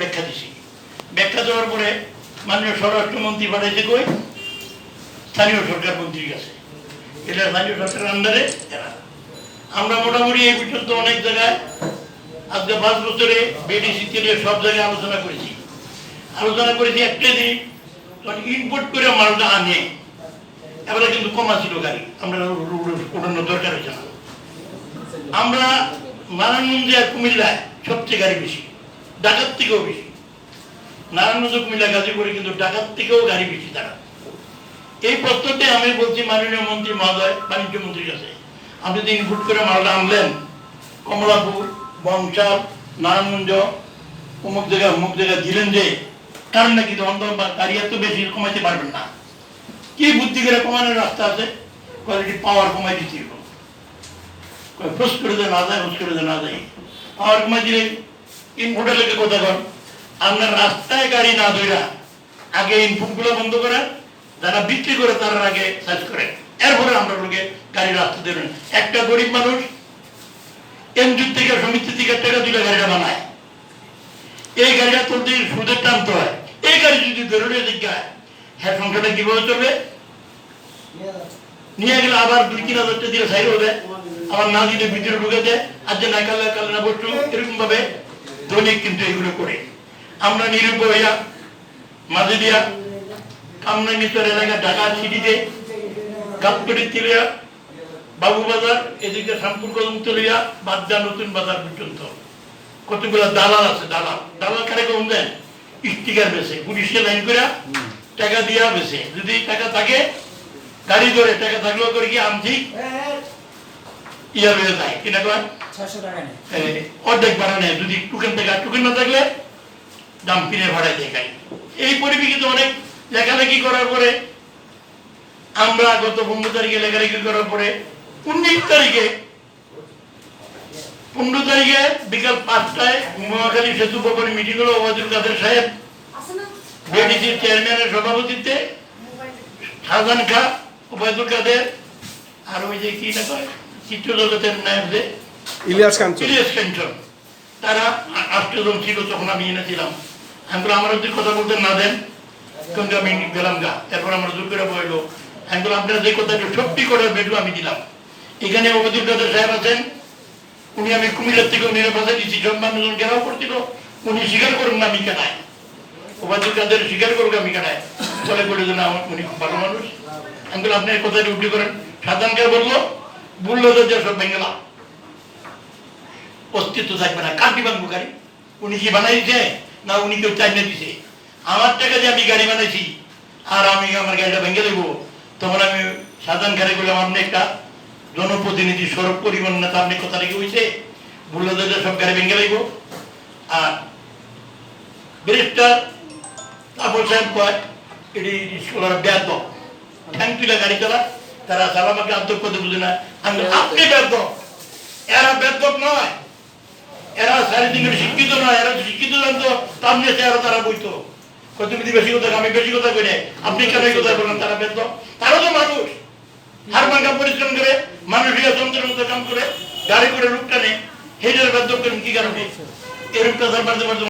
ব্যাখ্যা দিছি। ব্যাখ্যা দেওয়ার পরে মাননীয় স্বরাষ্ট্রমন্ত্রী পাঠাইছে কই? স্থানীয় সরকার মন্ত্রীর কাছে। এটা স্থানীয় সরকারের আন্ডারে এরা। আমরা মোটামুটি এই পর্যন্ত অনেক জায়গায় আজকে পাঁচ বছরে বিডিসি থেকে সব জায়গায় আলোচনা করেছি। আলোচনা করেছি একটা দিন ইনপুট করে মালটা আনে, এবারে কিন্তু কমা ছিল গাড়ি। আমরা ওঠানোর দরকার হয়েছে আমরা নারায়ণগঞ্জে আর কুমিল্লায় সবচেয়ে গাড়ি বেশি। ঢাকার থেকেও বেশি। নারায়ণগঞ্জ কুমিল্লা, গাজীপুরে কিন্তু ডাকাত থেকেও গাড়ি বেশি তারা। এই প্রশ্নতে আমি বলছি মাননীয় মন্ত্রী মহোদয়, বাণিজ্য মন্ত্রীর কাছে। আপনি যে ইনপুট করে মালটা আনলেন, কমলাপুর, বংশাল, নারায়ণগঞ্জ, অমুক জায়গায় অমুক জায়গায় দিলেন যে, কারণ নাকি বা গাড়ি এত বেশি কমাইতে পারবেন না। কি বুদ্ধি করে কমানোর রাস্তা আছে? কোয়ালিটি পাওয়ার কমাই দিচ্ছি ফুস করে দেয় না যায় ফুস করে দেয় না যায় পাওয়ার কমাই দিলে ইনপুটে লেগে কথা কর আপনার রাস্তায় গাড়ি না ধইরা আগে ইনপুটগুলো বন্ধ করেন, যারা বিক্রি করে তারা আগে সার্চ করে এরপরে আমরা লোকে গাড়ি রাস্তা দেবেন একটা গরিব মানুষ থেকে থেকে টাকা দিলে গাড়িটা বানায়। এই গাড়িটা তুলতে সুদের টানতে হয়, এই গাড়ি যদি বেরোলে জিজ্ঞায় হ্যাঁ সংসারটা কীভাবে চলবে? নিয়ে গেলে আবার দুই তিন হাজার দিলে সাইড হবে। আবার না দিলে ভিতরে ঢুকে দেয় আর যে না কালে কালে না বসু এরকম ভাবে দৈনিক কিন্তু এগুলো করে। আমরা নিরূপ হইয়া, মাঝে দিয়া কামনা নিচর এলাকা ঢাকা সিটিতে গাবতলি তিলিয়া বাবুবাজার এদিকে শ্যামপুর কদম তলিয়া বাদদা নতুন বাজার পর্যন্ত। কতগুলো দালাল আছে, দালাল। দালাল কারে কম দেন? স্টিকার বেছে পুলিশে লাইন করে টাকা দিয়া বেছে যদি টাকা থাকে, গাড়ি ধরে, টাকা থাকলেও করে কি আমছি ইয়ার হয়ে যায়। কিনা কয় অর্ধেক ভাড়া নেয়। যদি টুকেন থেকে টুকেন না থাকলে দাম কিনে ভাড়া দিয়ে গাড়ি। এই পরিপ্রেক্ষিতে অনেক লেখালেখি করার পরে আমরা গত পনেরো তারিখে লেখালেখি করার পরে উনিশ তারিখে পনেরো তারিখে বিকাল পাঁচটায় মহাখালী সেতু ভবনে মিটিং হলো ওবায়দুল কাদের সাহেব। বিএডিসির চেয়ারম্যানের সভাপতিত্বে। শাহজাহান খা ওবায়দুল কাদের আর ওই যে কি না কয় চিত্র জগতের নায়ক যে ইলিয়াস কাঞ্চন ইলিয়াস কাঞ্চন তারা ছিল তখন আমি এনেছিলাম। আমি বললাম, আমার যদি কথা বলতে না দেন কিন্তু আমি গেলাম গা। তারপর আমার জোর করে বলল আমি বললাম আপনারা যে কথাটা সত্যি বেটু আমি দিলাম। এখানে ওবায়দুল কাদের সাহেব আছেন। উনি আমি কুমিল্লার থেকে উনি বাসা দিচ্ছি ঘেরাও করছিল। উনি স্বীকার করুন না আমি কেনায় ওবায়দুল কাদের স্বীকার করুক আমি কেনায় বলে বলে যে না উনি খুব ভালো মানুষ। আমি বললাম আপনি এই কথাটা উঠি করেন সাধারণকে বলল বলল যে সব ভেঙ্গেলাম অস্তিত্ব থাকবে না। কার দিবেন গাড়ি? উনি কি বানাইছে? না উনি কেউ চাইনা দিছে? আমার টাকা দিয়ে আমি গাড়ি বানাইছি, আর আমি আমার গাড়িটা ভেঙে দেবো। তখন আমি সাধারণ গাড়ি করলাম আপনি একটা জনপ্রতিনিধি সড়ক পরিবহন নেতা, আপনি কথা রেখে হয়েছে বলল যে সব গাড়ি ভেঙে দেব। আর ব্যারিস্টার তারপর সাহেব কয়, এটি স্কুলের ব্যাধ ঠ্যাং তুলে গাড়ি চালা। তারা সালামাকে আত্মক করতে বুঝে না, আমি আপনি ব্যাধ এরা ব্যাধ নয়। এরা চারিদিনের শিক্ষিত নয়, এরা শিক্ষিত জানতো, তার নিয়ে এরা তারা বইতো। তুমি বেশি কথা আমি বেশি কথা কই আপনি কেন এই কথা বলেন? তারা বেদ তারা তো মানুষ। হার ভাঙ্গা পরিশ্রম করে মানুষের যন্ত্রের মতো কাম করে, গাড়ি করে রূপ টানে হেডের বেদ করেন, কি কারণে? এরূপ কথা